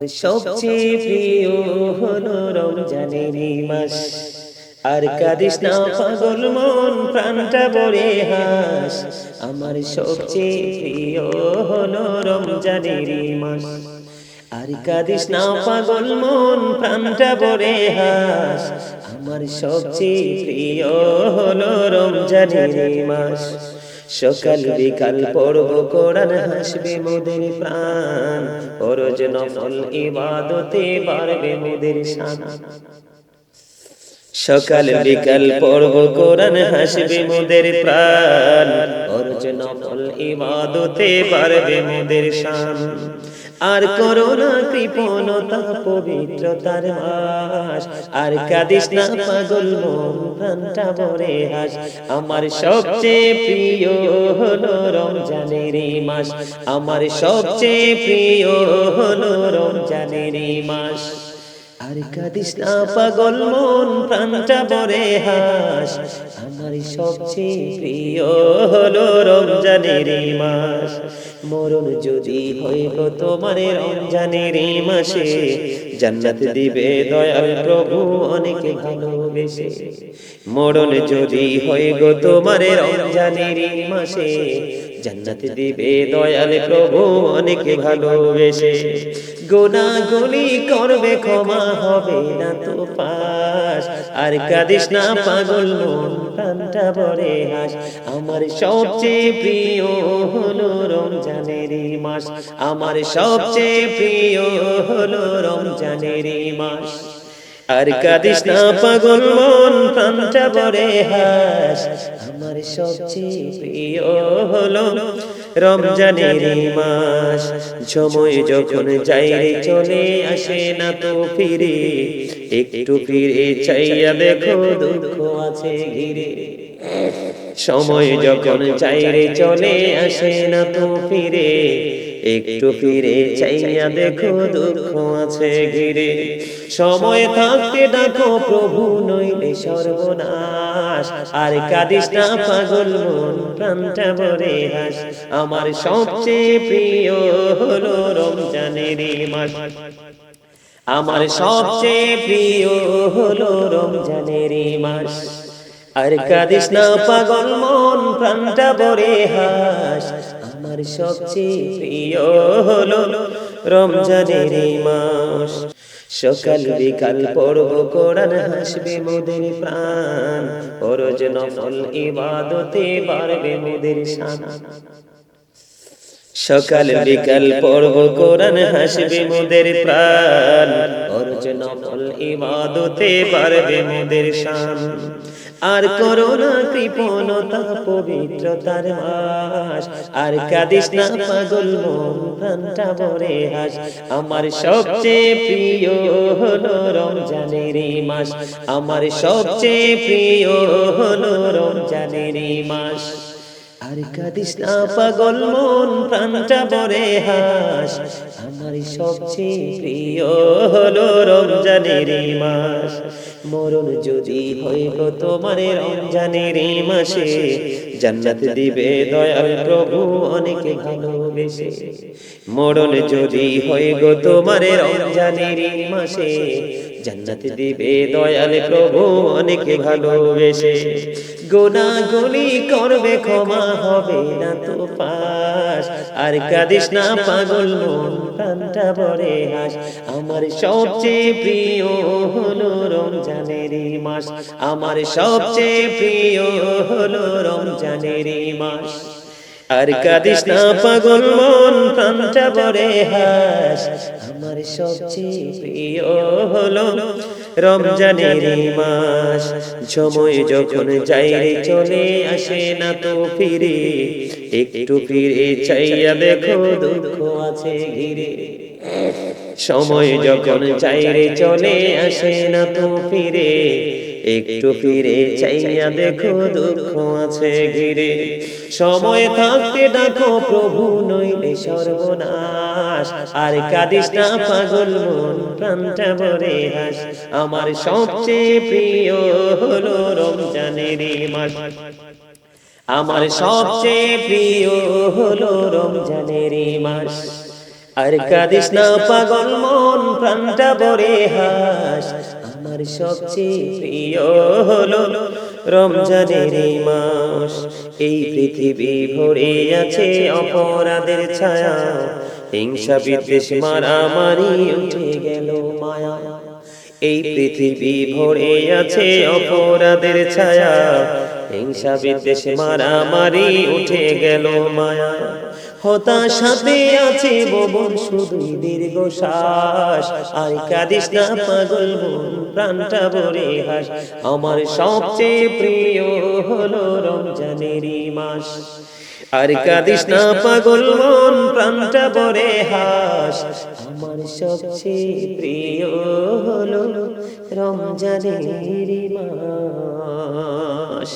সবচেয়ে প্রিয় হলো রমজানের মাস আর কাদিস না পাগল মন, প্রাণটা বড়ে হাস। আমার সবচেয়ে প্রিয় হলো রমজানের মাস। আর কাদিস না পাগল মন প্রাণটা বড়ে হাস আমার সবচেয়ে প্রিয় হলো রমজানের মাস। সকাল বিকাল পড়ব, কোরআন হাসবে মোদের প্রাণ। ফরজ নফল ইবাদতে বাড়বে মোদের শান। সকাল বিকাল পড়ব, কোরআন হাসবে মোদের প্রাণ। ফরজ নফল ইবাদতে বাড়বে মোদের শান। আর করোনা কৃপণতা, পবিত্রতার মাস আর কাদিস না, পাগল মন প্রাণটা ভরে হাস। আমার সবচেয়ে প্রিয় হলো রমজানের মাস। আমার সবচেয়ে প্রিয় হলো রমজানের মাস। আর কাদিস না, পাগল মন, প্রাণটা ভরে হাস। আমার সবচেয়ে প্রিয় হলো রমজানের মাস। মরণ যদি হইব তোমার রমজানের মাসে, জান্নাত দিবে দয়াল প্রভু অনেক ভালোবেসে। মরণ যদি হইব তোমার রমজানের মাসে জান্নাত দিবে দয়াল প্রভু, অনেক ভালোবেসে। গোনা গুলি করবে, ক্ষমা হবে না তো পাস আর কাদিস না পাগল প্রাণটা ভরে হাস। আমার সবচেয়ে প্রিয় হলো রমজানের মাস। আমার সবচেয়ে প্রিয় হলো রমজানের মাস। আর কাদিস না পাগল মন প্রাণটা ভরে হাস। আমার সবচেয়ে প্রিয় হলো রমজানের মাস। সময় যখন যাই রে চলে আসে না তো ফিরে। একটু ফিরে চাইয়া দেখো দুঃখ আছে ঘিরে। সময় যখন চাই রে চলে আসে না তো ফিরে। একটু ফিরে চাইয়া দেখো দুঃখ আছে ঘিরে। সময় থাকতে ডাকো প্রভু নইলে সর্বনাশ। আর কাদিস না পাগল মন প্রাণটা ভরে হাস। আমার সবচেয়ে প্রিয় হলো রমজানের মাস। আমার সবচেয়ে প্রিয় হলো রমজানের মাস। আর কাদিস না পাগল মন প্রাণটা ভরে হাস। আমার সবচেয়ে প্রিয় হলো রমজানের মাস। সকাল বিকাল পড়ব, কোরআন হাসবে মোদের প্রাণ। ফরজ নফল ইবাদতে বাড়বে মোদের শান। সকাল বিকাল পড়ব, কোরআন হাসবে মোদের প্রাণ। ফরজ নফল ইবাদতে বাড়বে মোদের শান। আর করোনা কৃপণতা পবিত্রতার মাস আর কাদিস না পাগল মন প্রাণটা ভরে হাস। আমার সবচেয়ে প্রিয় হলো রমজানের মাস। আমার সবচেয়ে প্রিয় হলো রমজানের মাস। আর কাদিস না পাগল মন প্রাণটা ভরে হাস। আমার সবচেয়ে প্রিয় হলো রমজানের মাস। মরণ যদি হইব তোমার রমজানের মাসে। জান্নাত দিবে দয়াল প্রভু অনেক ভালোবেসে। মরণ যদি হইব তোমার রমজানের মাসে। জান্নাত দিবে দয়াল প্রভু, অনেক ভালোবেসে। গোনা গুলি করবে, ক্ষমা হবে না তো পাস আর কাদিস না পাগল মন, প্রাণটা ভরে হাস। আমার সবচেয়ে প্রিয় হলো রমজানের মাস। আমার সবচেয়ে প্রিয় হলো রমজানের মাস। আর কাদিস না পাগল মন প্রাণটা ভরে হাস। আমার সবচেয়ে প্রিয় হলো রমজানের মাস। সময় যখন যাই রে চলে আসে না তো ফিরে। একটু ফিরে চাইয়া দেখো দুঃখ আছে ঘিরে। সময় যখন চাই রে চলে আসে না তো ফিরে। একটু ফিরে চাইয়া দেখো দুঃখ আছে ঘিরে। সময় থাকতে ডাকো প্রভু, নইলে সর্বনাশ। আর কাদিস না পাগল মন, প্রাণটা ভরে হাস। আমার সবচেয়ে প্রিয় হলো রমজানের মাস। আমার সবচেয়ে প্রিয় হলো রমজানের মাস। আর কাদিস না পাগল মন, প্রাণটা ভরে হাস। আমার সবচেয়ে প্রিয় হলো রমজানের এই মাস। এই পৃথিবী ভরে আছে অপরাধের ছায়া। হিংসা, বিদ্বেষ, মারামারি উঠে গেল মায়া। এই পৃথিবী ভরে আছে অপরাধের ছায়া। হিংসা, বিদ্বেষ, মারামারি উঠে গেল মায়া। হতাশাতে আছে ববন শুধুই দীর্ঘ শ্বাস আর কাদিস না পাগল মন, প্রাণটা ভরে হাস। আমার সবচেয়ে প্রিয় হলো রমজানের মাস। আর কাদিস না পাগল মন, প্রাণটা ভরে হাস। আমার সবচেয়ে প্রিয় হলো রমজানেরই মাস।